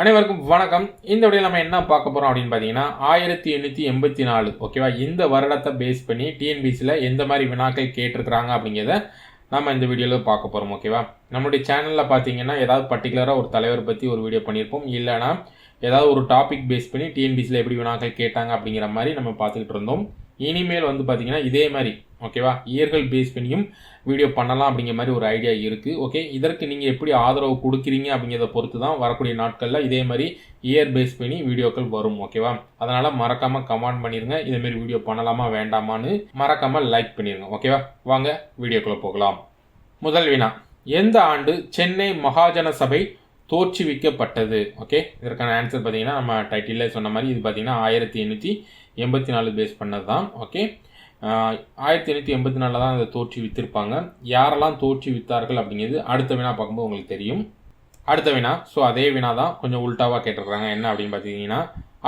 அனைவருக்கும் வணக்கம். இந்த விடையில் நம்ம என்ன பார்க்க போகிறோம் அப்படின்னு பார்த்தீங்கன்னா ஆயிரத்தி எண்ணூற்றி எண்பத்தி நாலு. ஓகேவா இந்த வருடத்தை பேஸ் பண்ணி டிஎன்பிசியில் எந்த மாதிரி வினாக்கள் கேட்டிருக்கிறாங்க அப்படிங்கிறத நம்ம இந்த வீடியோவில் பார்க்க போகிறோம் ஓகேவா நம்மளுடைய சேனலில் பார்த்தீங்கன்னா ஏதாவது பர்டிகுலராக ஒரு தலைவர் பற்றி ஒரு வீடியோ பண்ணியிருப்போம். இல்லைனா ஏதாவது ஒரு டாபிக் பேஸ் பண்ணி டிஎன்பிசியில் எப்படி வினாக்கள் கேட்டாங்க அப்படிங்கிற மாதிரி நம்ம பார்த்துக்கிட்டு இருந்தோம். இனிமேல் வந்து பார்த்தீங்கன்னா இதே மாதிரி ஓகேவா இயர்கள் பேஸ் பண்ணியும் வீடியோ பண்ணலாம் அப்படிங்கிற மாதிரி ஒரு ஐடியா இருக்குது ஓகே இதற்கு நீங்கள் எப்படி ஆதரவு கொடுக்குறீங்க அப்படிங்கிறத பொறுத்து தான் வரக்கூடிய நாட்களில் இதே மாதிரி இயர் பேஸ் பண்ணி வீடியோக்கள் வரும். ஓகேவா அதனால் மறக்காமல் கமெண்ட் பண்ணிடுங்க இதேமாரி வீடியோ பண்ணலாமா வேண்டாமான்னு மறக்காமல் லைக் பண்ணிடுங்க ஓகேவா வாங்க வீடியோக்குள்ளே போகலாம். முதல் வினா எந்த ஆண்டு சென்னை மகாஜன சபை தோற்றுவிக்கப்பட்டது? ஓகே இதற்கான ஆன்சர் பார்த்தீங்கன்னா நம்ம டைட்டிலில் சொன்ன மாதிரி இது பார்த்தீங்கன்னா ஆயிரத்தி எண்ணூற்றி எண்பத்தி நாலு பேஸ் பண்ணது தான் ஓகே ஆயிரத்தி எண்ணூற்றி எண்பத்தி நாலில் தான் அதை தோற்றி விற்றுருப்பாங்க யாரெல்லாம் தோற்றி விற்றார்கள் அப்படிங்கிறது அடுத்த வினா பார்க்கும்போது உங்களுக்கு தெரியும். அடுத்த வினா ஸோ அதே வினா தான் கொஞ்சம் உல்ட்டாவாக கேட்டிருக்கிறாங்க. என்ன அப்படின்னு பார்த்தீங்கன்னா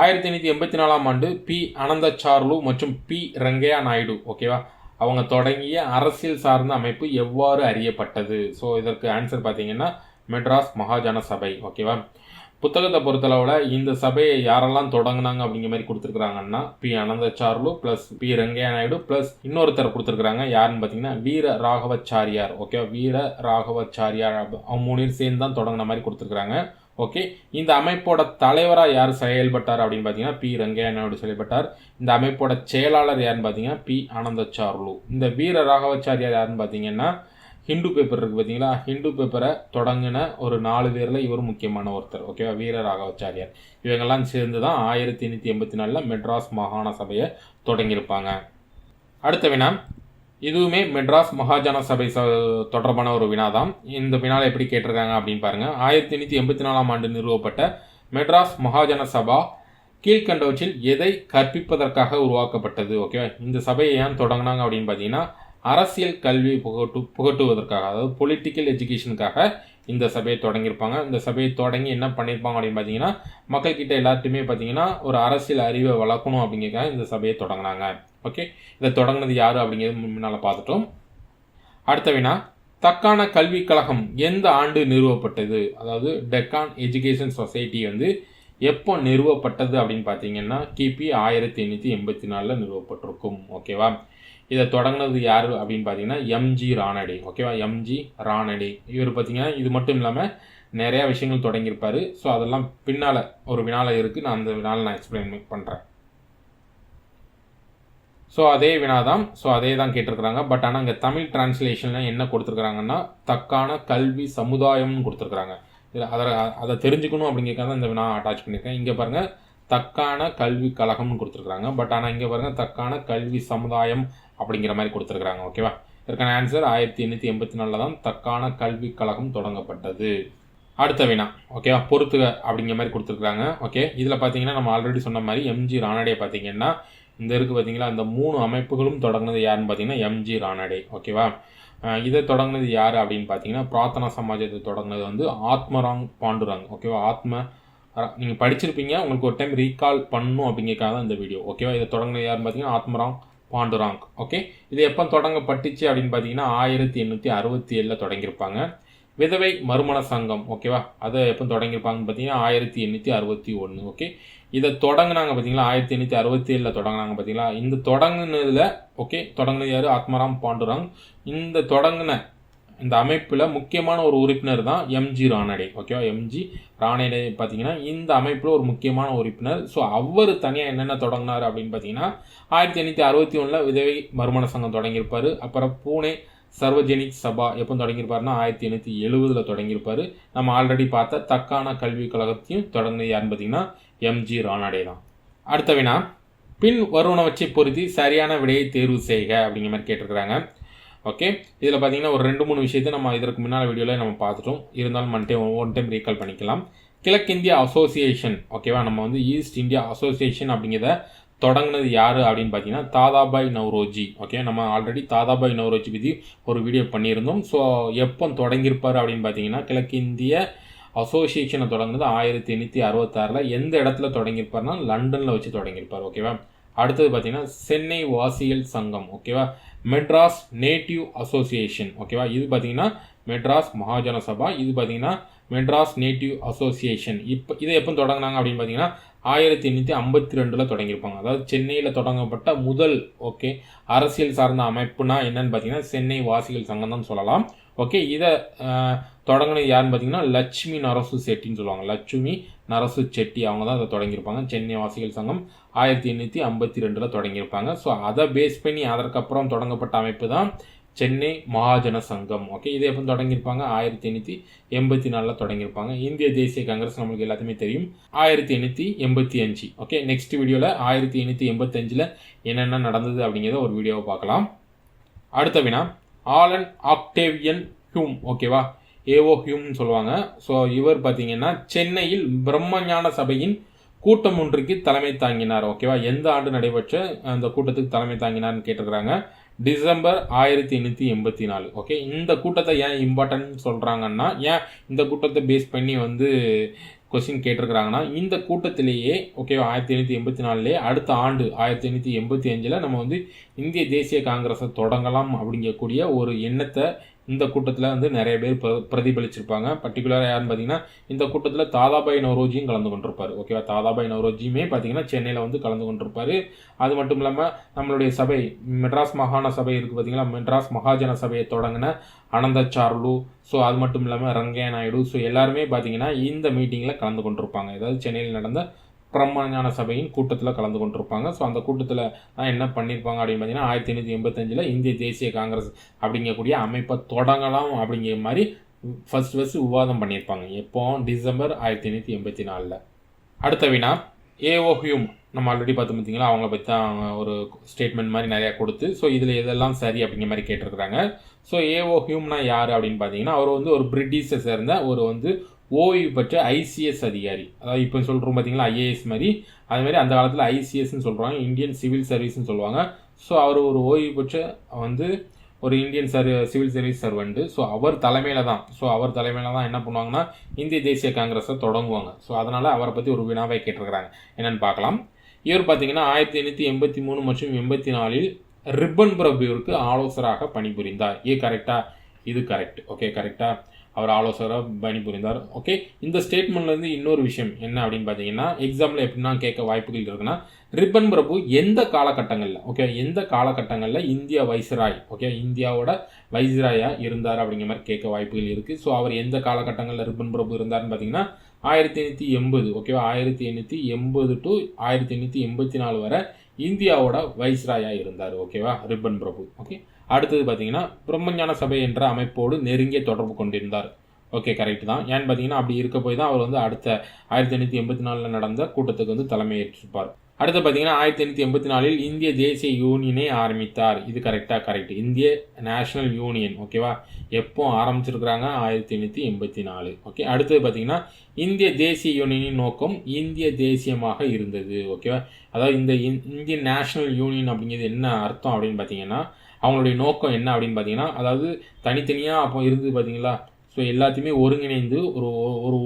ஆயிரத்தி எண்ணூற்றி எண்பத்தி நாலாம் ஆண்டு பி. அனந்தச்சார்லு மற்றும் பி. ரங்கையா நாயுடு ஓகேவா அவங்க தொடங்கிய அரசியல் சார்ந்த அமைப்பு எவ்வாறு அறியப்பட்டது? ஸோ இதற்கு ஆன்சர் பார்த்தீங்கன்னா மெட்ராஸ் மகாஜன சபை ஓகேவா புத்தகத்தை பொறுத்தளவில் இந்த சபையை யாரெல்லாம் தொடங்கினாங்க அப்படிங்கிற மாதிரி கொடுத்துருக்குறாங்கன்னா P. Anandacharlu plus P. Rangaiah Naidu plus இன்னொருத்தர் கொடுத்துருக்குறாங்க. யாருன்னு பார்த்தீங்கன்னா வீர ராகவச்சாரியார். ஓகே வீர ராகவச்சாரியார் அவங்க மூணு சேர்ந்து தான் தொடங்கின மாதிரி கொடுத்துருக்குறாங்க. ஓகே இந்த அமைப்போட தலைவராக யார் செயல்பட்டார் அப்படின்னு பார்த்தீங்கன்னா பி. ரங்கையா நாயுடு செயல்பட்டார். இந்த அமைப்போட செயலாளர் யாருன்னு பார்த்தீங்கன்னா பி. ஆனந்தச்சார்லு இந்த வீர ராகவச்சாரியார் யாருன்னு பார்த்தீங்கன்னா ஹிந்து பேப்பர் இருக்குது பார்த்தீங்களா ஹிந்து பேப்பரை தொடங்கின ஒரு நாலு பேரில் இவர் முக்கியமான ஒருத்தர். ஓகேவா வீர ராகவாச்சாரியார். இவங்கெல்லாம் சேர்ந்து தான் ஆயிரத்தி எண்ணூற்றி எண்பத்தி நாலில் மெட்ராஸ் மாகாண சபையை தொடங்கியிருப்பாங்க. அடுத்த வினா. இதுவுமே மெட்ராஸ் மகாஜன சபை ச தொடர்பான ஒரு வினா தான் இந்த வினாவில் எப்படி கேட்டிருக்காங்க அப்படின்னு பாருங்கள் ஆயிரத்தி எண்ணூற்றி எண்பத்தி நாலாம் ஆண்டு நிறுவப்பட்ட மெட்ராஸ் மகாஜன சபா கீழ்கண்டவற்றில் எதை கற்பிப்பதற்காக உருவாக்கப்பட்டது? ஓகேவா இந்த சபையை ஏன் தொடங்கினாங்க அப்படின்னு பார்த்தீங்கன்னா அரசியல் கல்வி புகட்டு புகட்டுவதற்காக அதாவது பொலிட்டிக்கல் எஜுகேஷனுக்காக இந்த சபையை தொடங்கியிருப்பாங்க. இந்த சபையை தொடங்கி என்ன பண்ணியிருப்பாங்க அப்படின்னு பார்த்தீங்கன்னா மக்கள்கிட்ட எல்லாத்தையுமே பார்த்தீங்கன்னா ஒரு அரசியல் அறிவை வளர்க்கணும் அப்படிங்கிறக்காக இந்த சபையை தொடங்கினாங்க. ஓகே இதை தொடங்கினது யார் அப்படிங்கிறது முன்னால் பார்த்துட்டோம். அடுத்த வினா தக்கான கல்விக் கழகம் எந்த ஆண்டு நிறுவப்பட்டது? அதாவது டெக்கான் எஜுகேஷன் சொசைட்டி வந்து எப்போ நிறுவப்பட்டது அப்படின்னு பார்த்தீங்கன்னா கிபி ஆயிரத்தி எண்ணூற்றி எண்பத்தி நாலில் நிறுவப்பட்டிருக்கும். ஓகேவா இதை தொடங்கினது யார் அப்படின்னு பார்த்தீங்கன்னா எம்ஜி ராணடே. ஓகேவா எம்ஜி ராணடே. இவர் பார்த்தீங்கன்னா இது மட்டும் இல்லாமல் நிறையா விஷயங்கள் தொடங்கியிருப்பார். ஸோ அதெல்லாம் பின்னால் ஒரு வினாவில் இருக்குது நான் அந்த வினால நான் எக்ஸ்பிளைன் பண்ணுறேன் ஸோ அதே வினா தான் ஸோ அதே தான் கேட்டிருக்கிறாங்க. பட் ஆனால் இங்கே தமிழ் டிரான்ஸ்லேஷனில் என்ன கொடுத்துருக்குறாங்கன்னா தக்கான கல்வி சமுதாயம்னு கொடுத்துருக்குறாங்க. இதில் அதை அதை தெரிஞ்சுக்கணும் அப்படிங்கிறக்காக இந்த வினா அட்டாச் பண்ணியிருக்கேன். இங்கே பாருங்கள் தக்கான கல்வி கழகம்னு கொடுத்துருக்குறாங்க. பட் ஆனால் இங்கே பாருங்கள் தக்கான கல்வி சமுதாயம் அப்படிங்கிற மாதிரி கொடுத்துருக்குறாங்க ஓகேவா இதற்கான ஆன்சர் ஆயிரத்தி எண்ணூற்றி எண்பத்தி நாலில் தான் தக்கான கல்விக் கழகம் தொடங்கப்பட்டது. அடுத்த வினா ஓகேவா பொறுத்துக அப்படிங்கிற மாதிரி கொடுத்துருக்குறாங்க ஓகே இதில் பார்த்தீங்கன்னா நம்ம ஆல்ரெடி சொன்ன மாதிரி எம்ஜி ராணடே பார்த்தீங்கன்னா இந்த இருக்குது பார்த்தீங்களா அந்த மூணு அமைப்புகளும் தொடங்கினது யாருன்னு பார்த்தீங்கன்னா எம்ஜி ராணடே ஓகேவா இதை தொடங்கினது யார் அப்படின்னு பார்த்தீங்கன்னா பிரார்த்தனா சமாஜத்தை தொடங்கினது வந்து ஆத்மராங் பாண்டுராங் ஓகேவா ஆத்ம நீங்கள் படிச்சிருப்பீங்க உங்களுக்கு ஒரு டைம் ரீகால் பண்ணும் அப்படிங்கிறக்காக தான் இந்த வீடியோ ஓகேவா இதை தொடங்கினது யாருன்னு பார்த்தீங்கன்னா ஆத்மராங் பாண்டுராங். ஓகே இது எப்போ தொடங்கப்பட்டுச்சு அப்படின்னு பார்த்தீங்கன்னா ஆயிரத்தி எண்ணூற்றி அறுபத்தி ஏழில் தொடங்கியிருப்பாங்க. விதவை மறுமண சங்கம் ஓகேவா அதை எப்போ தொடங்கியிருப்பாங்கன்னு பார்த்தீங்கன்னா ஆயிரத்தி எண்ணூற்றி அறுபத்தி ஒன்று ஓகே இதை தொடங்கினாங்க பார்த்தீங்களா ஆயிரத்தி எண்ணூற்றி அறுபத்தி ஏழில் தொடங்கினாங்க பார்த்தீங்களா இந்த தொடங்குனதில் ஓகே தொடங்கினது யார்? ஆத்மராம் பாண்டுராங். இந்த தொடங்கின இந்த அமைப்பில் முக்கியமான ஒரு உறுப்பினர் தான் எம்ஜி ராணடே ஓகேவா எம்ஜி ராணடே பார்த்தீங்கன்னா இந்த அமைப்பில் ஒரு முக்கியமான உறுப்பினர். ஸோ அவர் தனியாக என்னென்ன தொடங்கினார் அப்படின்னு பார்த்தீங்கன்னா ஆயிரத்தி எண்ணூற்றி அறுபத்தி ஒன்றில் விதவை மறுமண சங்கம் தொடங்கியிருப்பார். அப்புறம் பூனே சர்வஜெனிக் சபா எப்போ தொடங்கியிருப்பாருன்னா ஆயிரத்தி எண்ணூற்றி எழுபதில் தொடங்கியிருப்பார். நம்ம ஆல்ரெடி பார்த்த தக்கான கல்விக் கழகத்தையும் தொடங்கினது யாருன்னு பார்த்தீங்கன்னா எம்ஜி ராணடே தான். அடுத்த வினா பின் வருவனவற்றை பொருத்தி சரியான விடையை தேர்வு செய்க அப்படிங்கிற மாதிரி கேட்டிருக்கிறாங்க. ஓகே இதில் பார்த்தீங்கன்னா ஒரு ரெண்டு மூணு விஷயத்தை நம்ம இதற்கு முன்னால் வீடியோவில் நம்ம பார்த்துட்டோம். இருந்தாலும் one time one time recall பண்ணிக்கலாம். கிழக்கிந்தியா அசோசியேஷன் ஓகேவா நம்ம வந்து ஈஸ்ட் இந்தியா அசோசியேஷன் அப்படிங்கிறத தொடங்கினது யார் அப்படின்னு பார்த்தீங்கன்னா தாதாபாய் நவ்ரோஜி ஓகே நம்ம ஆல்ரெடி தாதாபாய் நவ்ரோஜி பற்றி ஒரு வீடியோ பண்ணியிருந்தோம். ஸோ எப்போ தொடங்கியிருப்பார் அப்படின்னு பார்த்தீங்கன்னா கிழக்கிந்திய அசோசியேஷனை தொடங்கினது ஆயிரத்தி எண்ணூற்றி அறுபத்தாறில் எந்த இடத்துல தொடங்கியிருப்பார்னா லண்டனில் வச்சு தொடங்கியிருப்பார் ஓகேவா அடுத்தது பார்த்தீங்கன்னா சென்னை வாசியல் சங்கம் ஓகேவா மெட்ராஸ் நேட்டிவ் அசோசியேஷன். ஓகேவா இது பார்த்தீங்கன்னா மெட்ராஸ் மகாஜன சபா இது பார்த்தீங்கன்னா மெட்ராஸ் நேட்டிவ் அசோசியேஷன். இப்போ இதை எப்போ தொடங்கினாங்க அப்படின்னு பார்த்தீங்கன்னா ஆயிரத்தி எண்ணூற்றி ஐம்பத்தி ரெண்டில் தொடங்கியிருப்பாங்க. அதாவது சென்னையில் தொடங்கப்பட்ட முதல் ஓகே அரசியல் சார்ந்த அமைப்புனா என்னன்னு பார்த்தீங்கன்னா சென்னை வாசிகள் சங்கம் தான் சொல்லலாம். ஓகே இதை தொடங்கினது யாருன்னு பார்த்தீங்கன்னா லட்சுமி நரசு செட்டின்னு சொல்லுவாங்க. லட்சுமி நரசு செட்டி அவங்க தான் அதை தொடங்கியிருப்பாங்க. சென்னை வாசிகள் சங்கம். ஆயிரத்தி எண்ணூற்றி ஐம்பத்தி ரெண்டில் தொடங்கியிருப்பாங்க. ஸோ அதை பேஸ் பண்ணி அதற்கப்புறம் தொடங்கப்பட்ட அமைப்பு தான் சென்னை மகாஜன சங்கம். ஓகே இதை எப்போ தொடங்கியிருப்பாங்க? ஆயிரத்தி எண்ணூற்றி எண்பத்தி நாலில் தொடங்கியிருப்பாங்க. இந்திய தேசிய காங்கிரஸ் நம்மளுக்கு எல்லாத்தையுமே தெரியும். ஆயிரத்தி எண்ணூற்றி எண்பத்தி அஞ்சு. ஓகே நெக்ஸ்ட் வீடியோவில் ஆயிரத்தி எண்ணூற்றி எண்பத்தஞ்சில் என்னென்ன நடந்தது அப்படிங்கிறத ஒரு வீடியோவை பார்க்கலாம். அடுத்த வினா ஆலன் ஆக்டேவியன் ஹியூம். ஓகேவா ஏஓ ஹியூம்னு சொல்லுவாங்க. ஸோ இவர் பார்த்தீங்கன்னா சென்னையில் பிரம்மஞான சபையின் கூட்டம் ஒன்றுக்கு தலைமை தாங்கினார் ஓகேவா எந்த ஆண்டு நடைபெற்ற அந்த கூட்டத்துக்கு தலைமை தாங்கினார்னு கேட்டிருக்கிறாங்க? டிசம்பர் ஆயிரத்தி எண்ணூற்றி எண்பத்தி நாலு ஓகே இந்த கூட்டத்தை ஏன் இம்பார்ட்டன்ட் சொல்கிறாங்கன்னா ஏன் இந்த கூட்டத்தை பேஸ் பண்ணி வந்து கொஸ்டின் கேட்டிருக்கிறாங்கன்னா இந்த கூட்டத்திலேயே ஓகே ஆயிரத்தி எண்ணூற்றி எண்பத்தி நாலுலேயே அடுத்த ஆண்டு ஆயிரத்தி எண்ணூற்றி எண்பத்தி அஞ்சில் நம்ம வந்து இந்திய தேசிய காங்கிரஸை தொடங்கலாம் அப்படிங்கக்கூடிய ஒரு எண்ணத்தை இந்த கூட்டத்தில் வந்து நிறைய பேர் பிர பிரதிபலிச்சிருப்பாங்க. பர்டிகுலராக யாருன்னு பார்த்தீங்கன்னா இந்த கூட்டத்தில் தாதாபாய் நவரோஜியும் கலந்து கொண்டிருப்பார். ஓகேவா தாதாபாய் நவரோஜியுமே பார்த்தீங்கன்னா சென்னையில் வந்து கலந்து கொண்டிருப்பார். அது மட்டும் இல்லாமல் நம்மளுடைய சபை மெட்ராஸ் மாகாண சபை இருக்குது பார்த்தீங்களா மெட்ராஸ் மகாஜன சபையை தொடங்கின அனந்த சார்லு ஸோ அது மட்டும் இல்லாமல் ரங்கையா நாயுடு ஸோ எல்லாருமே பார்த்தீங்கன்னா இந்த மீட்டிங்கில் கலந்து கொண்டிருப்பாங்க. ஏதாவது சென்னையில் நடந்த பிரம்மஞான சபையின் கூட்டத்தில் கலந்து கொண்டிருப்பாங்க. ஸோ அந்த கூட்டத்தில் என்ன பண்ணியிருப்பாங்க அப்படின்னு பார்த்தீங்கன்னா ஆயிரத்தி எண்ணூற்றி எண்பத்தஞ்சில் இந்திய தேசிய காங்கிரஸ் அப்படிங்கக்கூடிய அமைப்பை தொடங்கலாம் அப்படிங்கிற மாதிரி ஃபர்ஸ்ட் ஃபர்ஸ்ட் விவாதம் பண்ணியிருப்பாங்க. எப்போ? டிசம்பர் ஆயிரத்தி எண்ணூற்றி எண்பத்தி நாலில். அடுத்த வினா ஏஓ ஹியூம் நம்ம ஆல்ரெடி பார்த்து பார்த்தீங்களா? அவங்கள பற்றி தான் ஒரு ஸ்டேட்மெண்ட் மாதிரி நிறையா கொடுத்து ஸோ இதில் எதெல்லாம் சரி அப்படிங்கிற மாதிரி கேட்டிருக்கிறாங்க. ஸோ ஏஓ ஹியூம்னா யார் அப்படின்னு பார்த்தீங்கன்னா அவர் வந்து ஒரு பிரிட்டிஷை சேர்ந்த ஒரு வந்து ஓய்வு பெற்ற ஐசிஎஸ் அதிகாரி. அதாவது இப்போ சொல்கிறோம் பார்த்தீங்களா ஐஏஎஸ் மாதிரி. அது மாதிரி அந்த காலத்தில் ஐசிஎஸ்ன்னு சொல்கிறாங்க இந்தியன் சிவில் சர்வீஸ்னு சொல்லுவாங்க. ஸோ அவர் ஒரு ஓய்வு பெற்ற வந்து ஒரு Indian sir civil service servant so அவர் தலைமையில் தான். ஸோ அவர் தலைமையில் தான் என்ன பண்ணுவாங்கன்னா இந்திய தேசிய காங்கிரஸை தொடங்குவாங்க. ஸோ அதனால் அவரை பற்றி ஒரு வினாவை கேட்டிருக்கிறாங்க. என்னென்னு பார்க்கலாம். இவர் பார்த்தீங்கன்னா ஆயிரத்தி எண்ணூற்றி எண்பத்தி மூணு மற்றும் எண்பத்தி நாலில் ரிப்பன் பிரபுவிற்கு ஆலோசராக பணிபுரிந்தார். ஏ கரெக்டாக இது கரெக்ட் ஓகே கரெக்டாக அவர் ஆலோசகராக பணிபுரிந்தார் ஓகே இந்த ஸ்டேட்மெண்ட்லேருந்து இன்னொரு விஷயம் என்ன அப்படின்னு பார்த்தீங்கன்னா எக்ஸாம்பிள் எப்படின்னா கேட்க வாய்ப்புகள் இருக்குன்னா ரிப்பன் பிரபு எந்த காலகட்டங்களில் ஓகே எந்த காலகட்டங்களில் இந்திய வைஸ்ராய் ஓகே இந்தியாவோட வைஸ்ராயாக இருந்தார் அப்படிங்கிற மாதிரி கேட்க வாய்ப்புகள் இருக்குது ஸோ அவர் எந்த காலகட்டங்களில் ரிப்பன் பிரபு இருந்தார்னு பார்த்தீங்கன்னா ஆயிரத்தி எண்ணூற்றி எண்பது ஓகேவா ஆயிரத்தி எண்ணூற்றி எண்பது டு ஆயிரத்தி எண்ணூற்றி எண்பத்தி நாலு வரை இந்தியாவோட வைஸ்ராயாக இருந்தார் ஓகேவா ரிப்பன் பிரபு ஓகே அடுத்தது பார்த்தீங்கன்னா பிரம்மஞான சபை என்ற அமைப்போடு நெருங்கிய தொடர்பு கொண்டிருந்தார். ஓகே கரெக்ட் தான். ஏன்னு பார்த்தீங்கன்னா அப்படி இருக்க போய் தான் அவர் வந்து அடுத்த ஆயிரத்தி எண்ணூற்றி எண்பத்தி நாலில் நடந்த கூட்டத்துக்கு வந்து தலைமையேற்றிருப்பார். அடுத்து பார்த்தீங்கன்னா ஆயிரத்தி எண்ணூற்றி எண்பத்தி நாலில் இந்திய தேசிய யூனியனை ஆரம்பித்தார். இது கரெக்டாக கரெக்ட் இந்திய நேஷனல் யூனியன் ஓகேவா எப்போ ஆரம்பிச்சிருக்கிறாங்க? ஆயிரத்தி எண்ணூற்றி எண்பத்தி நாலு. ஓகே அடுத்தது பார்த்தீங்கன்னா இந்திய தேசிய யூனியனின் நோக்கம் இந்திய தேசியமாக இருந்தது ஓகேவா அதாவது இந்த இந்தியன் நேஷனல் யூனியன் அப்படிங்கிறது என்ன அர்த்தம் அப்படின்னு பார்த்தீங்கன்னா அவங்களுடைய நோக்கம் என்ன அப்படின்னு பார்த்தீங்கன்னா அதாவது தனித்தனியாக அப்போ இருந்து பார்த்தீங்களா ஸோ எல்லாத்தையுமே ஒருங்கிணைந்து ஒரு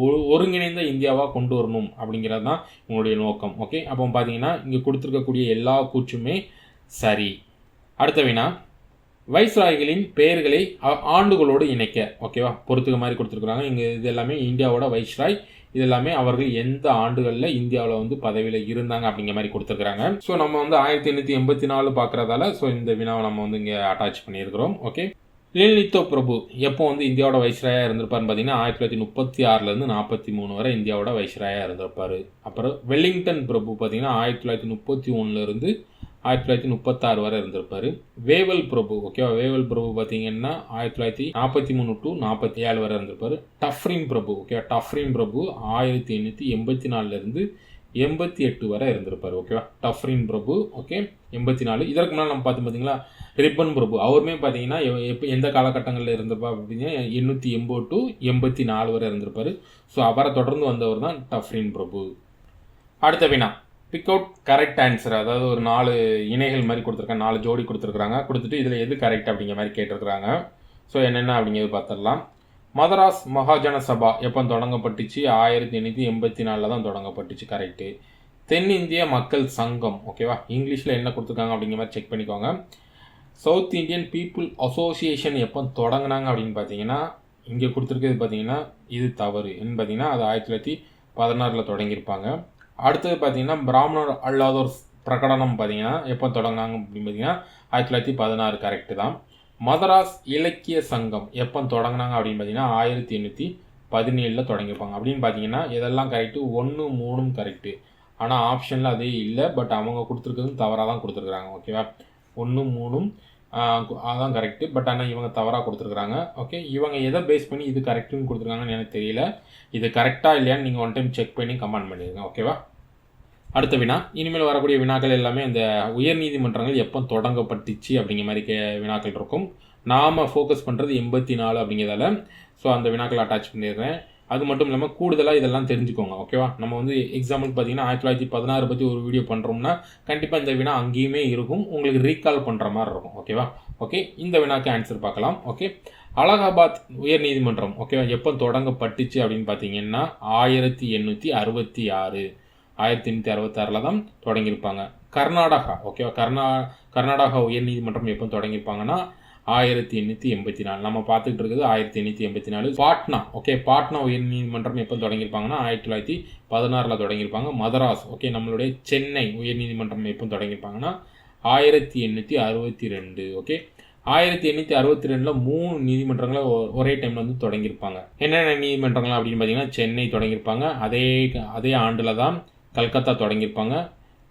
ஒரு ஒருங்கிணைந்த இந்தியாவாக கொண்டு வரணும் அப்படிங்கிறது தான் உங்களுடைய நோக்கம். ஓகே அப்போ பார்த்தீங்கன்னா இங்கே கொடுத்துருக்கக்கூடிய எல்லா கூற்றுமே சரி. அடுத்த வினா வைஸ்ராய்களின் பெயர்களை ஆண்டுகளோடு இணைக்க. ஓகேவா பொறுத்துக்க மாதிரி கொடுத்துருக்குறாங்க. இங்கே இது எல்லாமே இந்தியாவோட வைஸ்ராய் இது எல்லாமே அவர்கள் எந்த ஆண்டுகளில் இந்தியாவில் வந்து பதவியில் இருந்தாங்க அப்படிங்கிற மாதிரி கொடுத்துருக்குறாங்க. ஸோ நம்ம வந்து ஆயிரத்தி எண்ணூற்றி எண்பத்தி நாலு பார்க்குறதால ஸோ இந்த வினாவை நம்ம வந்து இங்கே அட்டாச் பண்ணியிருக்கிறோம். ஓகே லீலித்தோ பிரபு எப்போ வந்து இந்தியாவோட வைஸ்ராயாக இருந்திருப்பார்னு பார்த்தீங்கன்னா ஆயிரத்தி தொள்ளாயிரத்தி முப்பத்தி ஆறுலேருந்து நாற்பத்தி மூணு வரை இந்தியாவோட வைஸ்ராயாக இருந்திருப்பார். அப்புறம் வெல்லிங்டன் பிரபு பார்த்தீங்கன்னா ஆயிரத்தி தொள்ளாயிரத்தி முப்பத்தி ஒன்றுலேருந்து ஆயிரத்தி தொள்ளாயிரத்தி முப்பத்தாறு வரை இருந்திருப்பார். வேவல் பிரபு ஓகேவா வேவல் பிரபு பார்த்தீங்கன்னா ஆயிரத்தி தொள்ளாயிரத்தி நாற்பத்தி மூணு டு நாற்பத்தி ஏழு வரை இருந்திருப்பார். டஃப்ரின் பிரபு ஓகேவா டஃப்ரின் பிரபு ஆயிரத்தி எண்ணூற்றி எண்பத்தி நாலுலேருந்து எண்பத்தி எட்டு வரை இருந்திருப்பார் ஓகேவா டஃப்ரின் பிரபு ஓகே எண்பத்தி நாலு. இதற்கு முன்னால் நம்ம பார்த்து பார்த்தீங்களா? ரிப்பன் பிரபு. அவருமே பார்த்தீங்கன்னா எப்போ எந்த காலகட்டங்களில் இருந்திருப்பா அப்படின்னா எண்ணூற்றி எண்பது டு எண்பத்தி நாலு வரை இருந்திருப்பார். ஸோ அவரை தொடர்ந்து வந்தவர் தான் டஃப்ரின் பிரபு. அடுத்த வினா. பிக் அவுட் கரெக்ட் ஆன்சர் அதாவது ஒரு நாலு இணைகள் மாதிரி கொடுத்துருக்காங்க நாலு ஜோடி கொடுத்துருக்குறாங்க. கொடுத்துட்டு இதில் எது கரெக்ட் அப்படிங்கிற மாதிரி கேட்டிருக்கிறாங்க. ஸோ என்னென்ன அப்படிங்கிறது பார்த்துடலாம். மதராஸ் மகாஜன சபா எப்போ தொடங்கப்பட்டுச்சு? ஆயிரத்தி எண்ணூற்றி எண்பத்தி நாலில் தான் தொடங்கப்பட்டுச்சு கரெக்டு தென்னிந்திய மக்கள் சங்கம் ஓகேவா இங்கிலீஷில் என்ன கொடுத்துருக்காங்க அப்படிங்கிற மாதிரி செக் பண்ணிக்கோங்க. சவுத் இந்தியன் பீப்புள் அசோசியேஷன் எப்போ தொடங்கினாங்க அப்படின்னு பார்த்தீங்கன்னா இங்கே கொடுத்துருக்கிறது பார்த்தீங்கன்னா இது தவறு. என்ன பார்த்தீங்கன்னா அது ஆயிரத்தி தொள்ளாயிரத்தி பதினாறில் தொடங்கியிருப்பாங்க. அடுத்தது பார்த்தீங்கன்னா பிராமணர் அல்லாதோர் பிரகடனம் பார்த்தீங்கன்னா எப்போ தொடங்கினாங்க அப்படின்னு பார்த்தீங்கன்னா ஆயிரத்தி தொள்ளாயிரத்தி பதினாறு கரெக்டு தான். மதராஸ் இலக்கிய சங்கம் எப்போ தொடங்கினாங்க அப்படின்னு பார்த்தீங்கன்னா ஆயிரத்தி எண்ணூற்றி பதினேழில் தொடங்கியிருப்பாங்க. அப்படின்னு பார்த்தீங்கன்னா இதெல்லாம் கரெக்டு ஒன்று மூணும் கரெக்டு ஆனால் ஆப்ஷனில் அதே இல்லை. பட் அவங்க கொடுத்துருக்கிறதும் தவறாக தான் கொடுத்துருக்குறாங்க ஓகேவா ஒன்று மூணும் அதான் கரெக்டு பட் ஆனால் இவங்க தவறாக கொடுத்துருக்குறாங்க. ஓகே இவங்க எதை பேஸ் பண்ணி இது கரெக்டுன்னு கொடுத்துருக்காங்கன்னு எனக்கு தெரியல. இது கரெக்டாக இல்லையான்னு நீங்கள் ஒன் டைம் செக் பண்ணி கமெண்ட் பண்ணிடுங்க. ஓகேவா அடுத்த வினா. இனிமேல் வரக்கூடிய வினாக்கள் எல்லாமே இந்த உயர்நீதிமன்றங்கள் எப்போ தொடங்கப்பட்டுச்சு அப்படிங்கிற மாதிரி கே வினாக்கள் இருக்கும். நாம் ஃபோக்கஸ் பண்ணுறது எண்பத்தி நாலு அப்படிங்கிறதால. ஸோ அந்த வினாக்கள் அட்டாச் பண்ணிடுறேன். அது மட்டும் இல்லாமல் கூடுதலாக இதெல்லாம் தெரிஞ்சுக்கோங்க ஓகேவா நம்ம வந்து எக்ஸாம்பிள் பார்த்தீங்கன்னா ஆயிரத்தி தொள்ளாயிரத்தி பதினாறு பற்றி ஒரு வீடியோ பண்ணுறோம்னா கண்டிப்பாக இந்த வினா அங்கேயுமே இருக்கும். உங்களுக்கு ரீகால் பண்ணுற மாதிரி இருக்கும் ஓகேவா ஓகே இந்த வினாக்கு ஆன்சர் பார்க்கலாம் ஓகே அலகாபாத் உயர் நீதிமன்றம் ஓகேவா எப்போ தொடங்கப்பட்டுச்சு அப்படின்னு பார்த்தீங்கன்னா ஆயிரத்தி எண்ணூற்றி அறுபத்தி ஆறு. ஆயிரத்தி எண்ணூற்றி அறுபத்தாறில் தான் தொடங்கியிருப்பாங்க. கர்நாடகா ஓகேவா கர்நா கர்நாடகா உயர் நீதிமன்றம் எப்போ தொடங்கியிருப்பாங்கன்னா ஆயிரத்தி எண்ணூற்றி எண்பத்தி நாலு. நம்ம பார்த்துட்டு இருக்குது ஆயிரத்தி எண்ணூற்றி எண்பத்தி நாலு. பாட்னா ஓகே பாட்னா உயர்நீதிமன்றம் எப்போ தொடங்கியிருப்பாங்கன்னா ஆயிரத்தி தொள்ளாயிரத்தி பதினாறில் தொடங்கியிருப்பாங்க. மதராஸ் ஓகே நம்மளுடைய சென்னை உயர்நீதிமன்றம் எப்போ தொடங்கியிருப்பாங்கன்னா ஆயிரத்தி எண்ணூற்றி அறுபத்தி ரெண்டு ஓகே ஆயிரத்தி எண்ணூற்றி அறுபத்தி ரெண்டில் மூணு நீதிமன்றங்களை ஒரே டைமில் வந்து தொடங்கியிருப்பாங்க. என்னென்ன நீதிமன்றங்கள் அப்படின்னு பார்த்தீங்கன்னா சென்னை தொடங்கியிருப்பாங்க. அதே அதே ஆண்டில் தான் கல்கத்தா தொடங்கியிருப்பாங்க.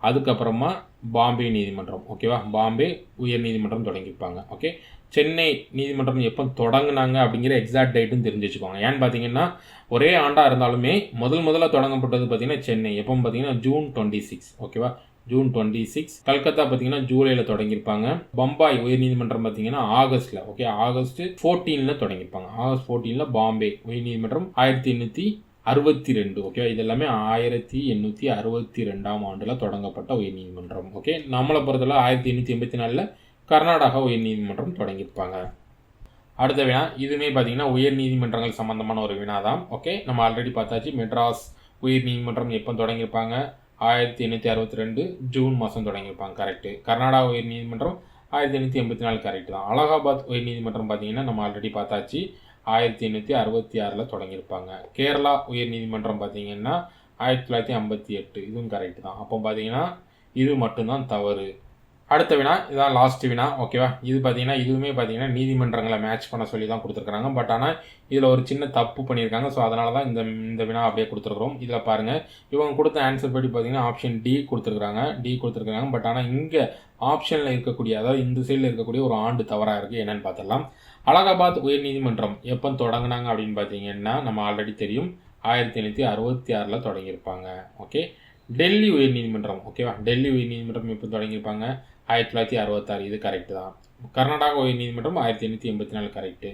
அதுக்கப்புறமா பாம்பே நீதிமன்றம் ஓகேவா பாம்பே உயர் நீதிமன்றம் தொடங்கியிருப்பாங்க ஓகே சென்னை நீதிமன்றம் எப்போ தொடங்கினாங்க அப்படிங்கிற எக்ஸாக்ட் டேட்டும் தெரிஞ்சு வச்சுக்கோங்க. ஏன்னு பார்த்தீங்கன்னா ஒரே ஆண்டாக இருந்தாலுமே முதல் முதல்ல தொடங்கப்பட்டது பார்த்தீங்கன்னா சென்னை எப்போ பார்த்தீங்கன்னா ஜூன் டுவெண்ட்டி சிக்ஸ் ஓகேவா ஜூன் டுவெண்ட்டி சிக்ஸ் கல்கத்தா பார்த்தீங்கன்னா ஜூலையில் தொடங்கியிருப்பாங்க. பம்பாய் உயர்நீதிமன்றம் பார்த்தீங்கன்னா ஆகஸ்ட்டில் ஓகே ஆகஸ்ட் ஃபோர்டீனில் தொடங்கியிருப்பாங்க. ஆகஸ்ட் ஃபோர்டீனில் பாம்பே உயர்நீதிமன்றம் ஆயிரத்தி எண்ணூற்றி அறுபத்தி ரெண்டு ஓகேவா இது எல்லாமே ஆயிரத்தி எண்ணூற்றி அறுபத்தி ரெண்டாம் ஆண்டில் தொடங்கப்பட்ட உயர்நீதிமன்றம் ஓகே நம்மளை பொறுத்தவரை ஆயிரத்தி எண்ணூற்றி எண்பத்தி நாலில் கர்நாடகா உயர்நீதிமன்றம் தொடங்கியிருப்பாங்க. அடுத்த வினா இதுவுமே பார்த்தீங்கன்னா உயர் நீதிமன்றங்கள் ஒரு வினா தான் ஓகே நம்ம ஆல்ரெடி பார்த்தாச்சு மெட்ராஸ் உயர் நீதிமன்றம் எப்போ தொடங்கியிருப்பாங்க? ஆயிரத்தி எண்ணூற்றி அறுபத்தி ரெண்டு ஜூன் மாதம் தொடங்கியிருப்பாங்க கரெக்டு கர்நாடகா உயர் நீதிமன்றம் ஆயிரத்தி எண்ணூற்றி எண்பத்தி நாலு கரெக்ட் தான். அலகாபாத் உயர் நீதிமன்றம் பார்த்தீங்கன்னா நம்ம ஆல்ரெடி பார்த்தாச்சு ஆயிரத்தி எண்ணூற்றி அறுபத்தி ஆறில் தொடங்கியிருப்பாங்க. கேரளா உயர் நீதிமன்றம் பார்த்தீங்கன்னா ஆயிரத்தி தொள்ளாயிரத்தி ஐம்பத்தி எட்டு இதுவும் கரெக்ட் தான். அப்போ பார்த்தீங்கன்னா இது மட்டும்தான் தவறு. அடுத்த வினா இதான் லாஸ்ட் வினா ஓகேவா இது பார்த்தீங்கன்னா இதுவுமே பார்த்தீங்கன்னா நீதிமன்றங்களை மேட்ச் பண்ண சொல்லி தான் கொடுத்துருக்காங்க பட் ஆனால் இதில் ஒரு சின்ன தப்பு பண்ணியிருக்காங்க. ஸோ அதனால தான் இந்த இந்த வினா அப்படியே கொடுத்துருக்குறோம். இதில் பாருங்கள் இவங்க கொடுத்த ஆன்சர் படி பார்த்தீங்கன்னா ஆப்ஷன் டி கொடுத்துருக்குறாங்க. டி கொடுத்துருக்குறாங்க. பட் ஆனால் இங்கே ஆப்ஷனில் இருக்கக்கூடிய அதாவது இந்த சைடில் இருக்கக்கூடிய ஒரு ஆண்டு தவறாக இருக்குது என்னென்னு பார்த்துடலாம். அலகாபாத் உயர்நீதிமன்றம் எப்போ தொடங்கினாங்க அப்படின்னு பார்த்தீங்கன்னா நம்ம ஆல்ரெடி தெரியும். ஆயிரத்தி எண்ணூற்றி அறுபத்தி ஆறில் தொடங்கியிருப்பாங்க. ஓகே டெல்லி உயர்நீதிமன்றம் ஓகேவா டெல்லி உயர்நீதிமன்றம் எப்போ தொடங்கியிருப்பாங்க? ஆயிரத்தி தொள்ளாயிரத்தி அறுபத்தாறு இது கரெக்டு தான். கர்நாடகா உயர்நீதிமன்றம் ஆயிரத்தி எண்ணூற்றி எண்பத்தி நாலு கரெக்டு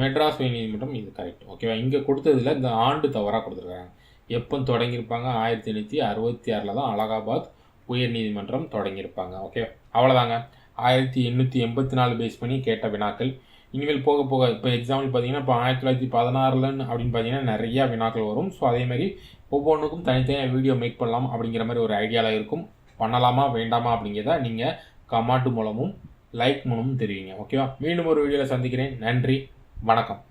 மெட்ராஸ் உயர்நீதிமன்றம் இது கரெக்ட் ஓகேவா இங்கே கொடுத்ததுல இந்த ஆண்டு தவறாக கொடுத்துருக்காங்க. எப்போ தொடங்கியிருப்பாங்க? ஆயிரத்தி எண்ணூற்றி அறுபத்தி ஆறில் தான் அலகாபாத் உயர்நீதிமன்றம் தொடங்கியிருப்பாங்க. ஓகே அவ்வளோதாங்க ஆயிரத்தி எண்ணூற்றி எண்பத்தி நாலு பேஸ் பண்ணி கேட்ட வினாக்கள். இனிமேல் போக போக இப்போ எக்ஸாம்பிள் பார்த்தீங்கன்னா இப்போ ஆயிரத்தி தொள்ளாயிரத்தி பதினாறுலன்னு அப்படின்னு பார்த்தீங்கன்னா நிறையா வினாக்கள் வரும். ஸோ அதேமாதிரி ஒவ்வொன்றுக்கும் தனித்தனியாக வீடியோ மேக் பண்ணலாம் அப்படிங்கிற மாதிரி ஒரு ஐடியாவில் இருக்கும். பண்ணலாமா வேண்டாமா அப்படிங்கிறத நீங்கள் கமெண்ட் மூலமும் லைக் மூலமும் தெரிவிங்க. ஓகேவா மீண்டும் ஒரு வீடியோவில் சந்திக்கிறேன். நன்றி. வணக்கம்.